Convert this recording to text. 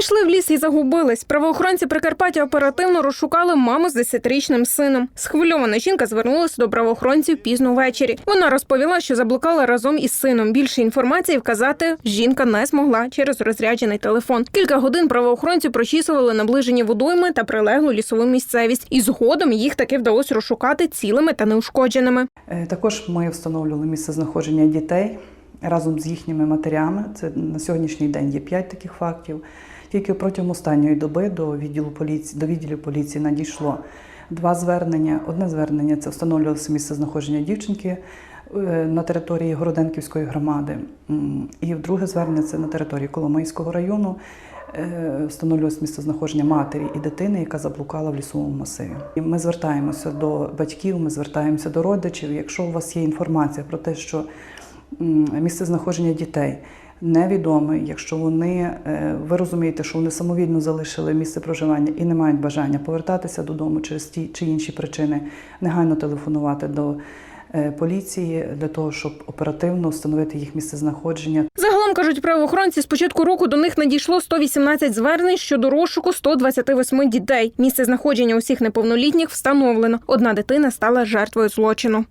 Пішли в ліс і загубились. Правоохоронці Прикарпаття оперативно розшукали маму з 10-річним сином. Схвильована жінка звернулася до правоохоронців пізно ввечері. Вона розповіла, що заблукала разом із сином. Більше інформації вказати жінка не змогла через розряджений телефон. Кілька годин правоохоронці прочісували наближені водойми та прилеглу лісову місцевість. І згодом їх таки вдалося розшукати цілими та неушкодженими. Е, Також ми встановлювали місце знаходження дітей разом з їхніми матерями. Це на сьогоднішній день є п'ять таких фактів. Тільки протягом останньої доби до відділу поліції до відділів поліції надійшло два звернення. Одне звернення це встановлювалося місце знаходження дівчинки е, на території Городенківської громади. І друге звернення це на території Коломийського району. е, Встановлювалося місце знаходження матері і дитини, яка заблукала в лісовому масиві. І ми звертаємося до батьків, ми звертаємося до родичів. Якщо у вас є інформація про те, що місце знаходження дітей невідоме, якщо вони е, ви розумієте, що вони самовільно залишили місце проживання і не мають бажання повертатися додому через ті чи інші причини, негайно телефонувати до е, поліції для того, щоб оперативно встановити їх місце знаходження Загалом кажуть правоохоронці, з початку року до них надійшло 118 звернень щодо розшуку 128 дітей. Місце знаходження усіх неповнолітніх встановлено. Одна дитина стала жертвою злочину.